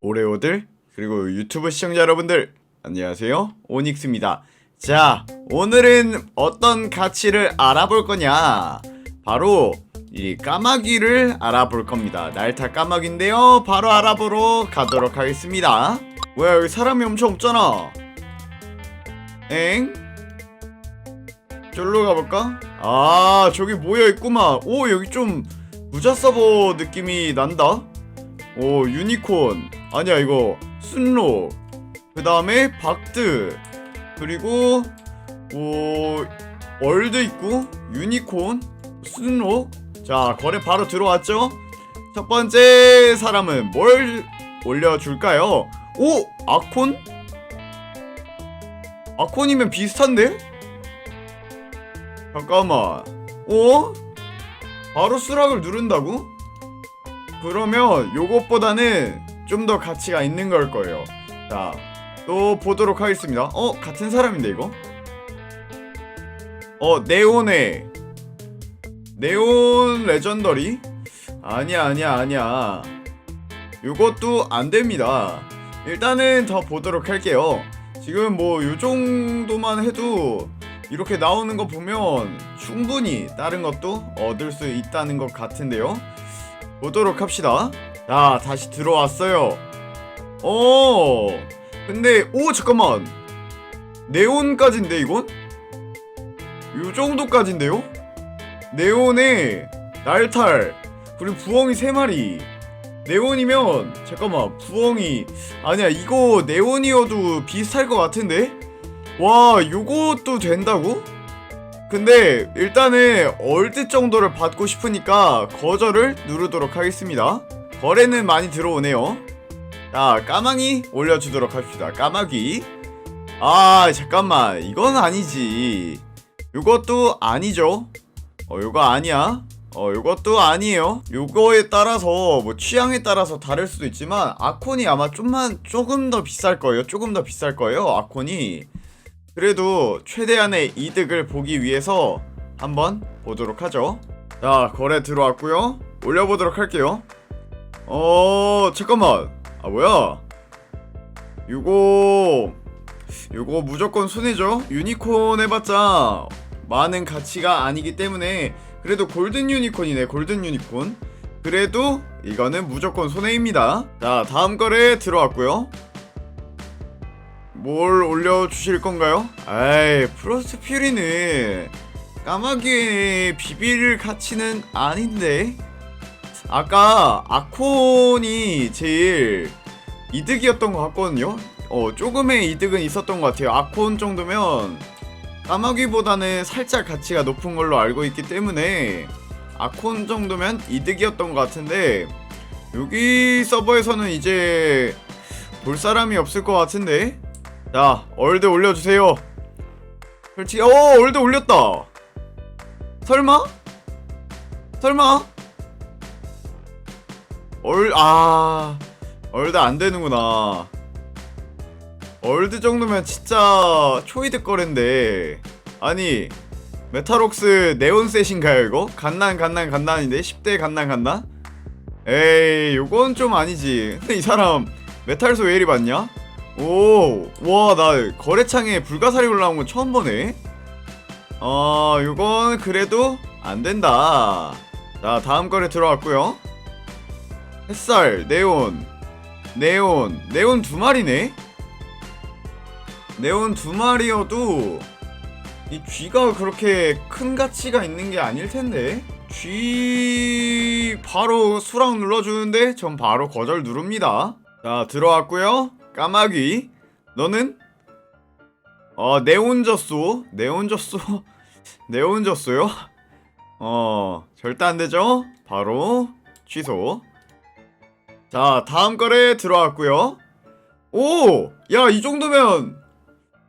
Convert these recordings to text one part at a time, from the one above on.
오레오들 그리고 유튜브 시청자 여러분들 안녕하세요. 오닉스입니다. 자 오늘은 어떤 가치를 알아볼 거냐? 바로 이 까마귀를 알아볼 겁니다. 날타 까마귀인데요. 바로 알아보러 가도록 하겠습니다. 뭐야 여기 사람이 엄청 없잖아. 엥? 저기로 가볼까? 아 저기 모여있구만. 오 여기 좀 부자 서버 느낌이 난다. 오 유니콘. 아니야 이거. 순로. 그 다음에 박드. 그리고 오 월드 있고 유니콘 순로. 자 거래 바로 들어왔죠? 첫 번째 사람은 뭘 올려줄까요? 오 아콘? 아콘이면 비슷한데 잠깐만 어 바로 수락을 누른다고 그러면 요것보다는 좀 더 가치가 있는 걸 거예요. 자, 또 보도록 하겠습니다. 어, 같은 사람인데 이거? 어, 네온의 네온 레전더리? 아니야, 아니야, 아니야. 요것도 안 됩니다. 일단은 더 보도록 할게요. 지금 뭐 요 정도만 해도 이렇게 나오는 거 보면 충분히 다른 것도 얻을 수 있다는 것 같은데요. 보도록 합시다. 자, 다시 들어왔어요. 어, 근데, 오, 잠깐만. 네온까지인데, 이건? 요 정도까지인데요? 네온에 날탈, 그리고 부엉이 3마리. 네온이면, 잠깐만, 부엉이. 아니야, 이거 네온이어도 비슷할 것 같은데? 와, 요것도 된다고? 근데 일단은 얼뜻 정도를 받고 싶으니까 거절을 누르도록 하겠습니다. 거래는 많이 들어오네요. 자, 까마귀 올려주도록 합시다. 까마귀. 아, 잠깐만. 이건 아니지. 요것도 아니죠. 어, 요거 아니야. 어, 요것도 아니에요. 요거에 따라서, 뭐, 취향에 따라서 다를 수도 있지만, 아콘이 아마 좀만, 조금 더 비쌀 거예요. 조금 더 비쌀 거예요. 아콘이. 그래도 최대한의 이득을 보기 위해서 한번 보도록 하죠. 자, 거래 들어왔고요. 올려보도록 할게요. 어, 잠깐만. 아, 뭐야? 요거 요거 무조건 손해죠. 유니콘 해봤자 많은 가치가 아니기 때문에 그래도 골든 유니콘이네. 골든 유니콘. 그래도 이거는 무조건 손해입니다. 자, 다음 거래 들어왔고요. 뭘 올려주실 건가요? 에이 프로스트 퓨리는 까마귀의 비빌 가치는 아닌데. 아까 아콘이 제일 이득이었던 것 같거든요. 어 조금의 이득은 있었던 것 같아요. 아콘 정도면 까마귀보다는 살짝 가치가 높은 걸로 알고 있기 때문에 아콘 정도면 이득이었던 것 같은데 여기 서버에서는 이제 볼 사람이 없을 것 같은데 자, 얼드 올려주세요. 솔직히, 어, 얼드 올렸다. 설마? 설마? 얼, 아, 얼드 안 되는구나. 얼드 정도면 진짜 초이득 거랜데. 아니, 메타록스 네온셋인가요, 이거? 갓난, 갓난, 갓난인데? 10대 갓난, 갓난? 에이, 요건 좀 아니지. 근데 이 사람, 메탈소 왜 이리 많냐? 오, 와, 나 거래창에 불가사리 올라온 건 처음 보네. 어, 요건 그래도 안 된다. 자, 다음 거래 들어왔고요. 햇살, 네온, 네온, 네온 두 마리네. 네온 두 마리여도 이 쥐가 그렇게 큰 가치가 있는 게 아닐 텐데. 쥐 바로 수락 눌러주는데 전 바로 거절 누릅니다. 자, 들어왔고요. 까마귀 너는? 어 네온저소? 네온저소? 네온저소요? 어 절대 안 되죠? 바로 취소. 자 다음 거래 들어왔고요. 오 야 이 정도면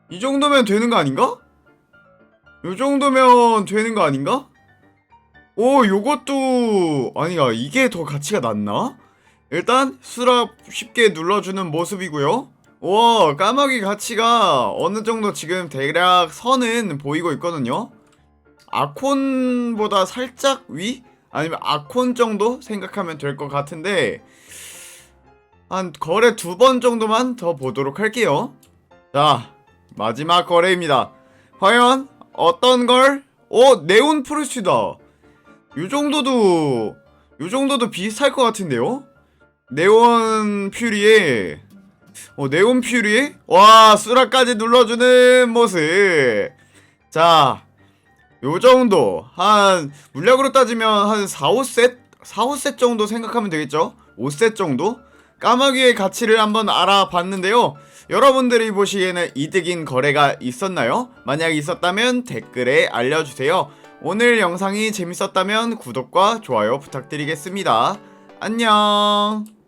이 정도면 되는 거 아닌가? 요 정도면 되는 거 아닌가? 오 요것도 아니야 이게 더 가치가 낮나 일단 수납 쉽게 눌러주는 모습이고요. 와 까마귀 가치가 어느 정도 지금 대략 선은 보이고 있거든요. 아콘보다 살짝 위? 아니면 아콘 정도 생각하면 될 것 같은데 한 거래 두 번 정도만 더 보도록 할게요. 자, 마지막 거래입니다. 과연 어떤 걸? 오, 네온 프레시다. 요 정도도 요 정도도 비슷할 것 같은데요? 네온 퓨리에 어, 네온 퓨리? 와, 수라까지 눌러주는 모습. 자, 요 정도. 한, 물약으로 따지면 한 4, 5셋? 4, 5셋 정도 생각하면 되겠죠? 5셋 정도? 까마귀의 가치를 한번 알아봤는데요. 여러분들이 보시기에는 이득인 거래가 있었나요? 만약 있었다면 댓글에 알려주세요. 오늘 영상이 재밌었다면 구독과 좋아요 부탁드리겠습니다. 안녕!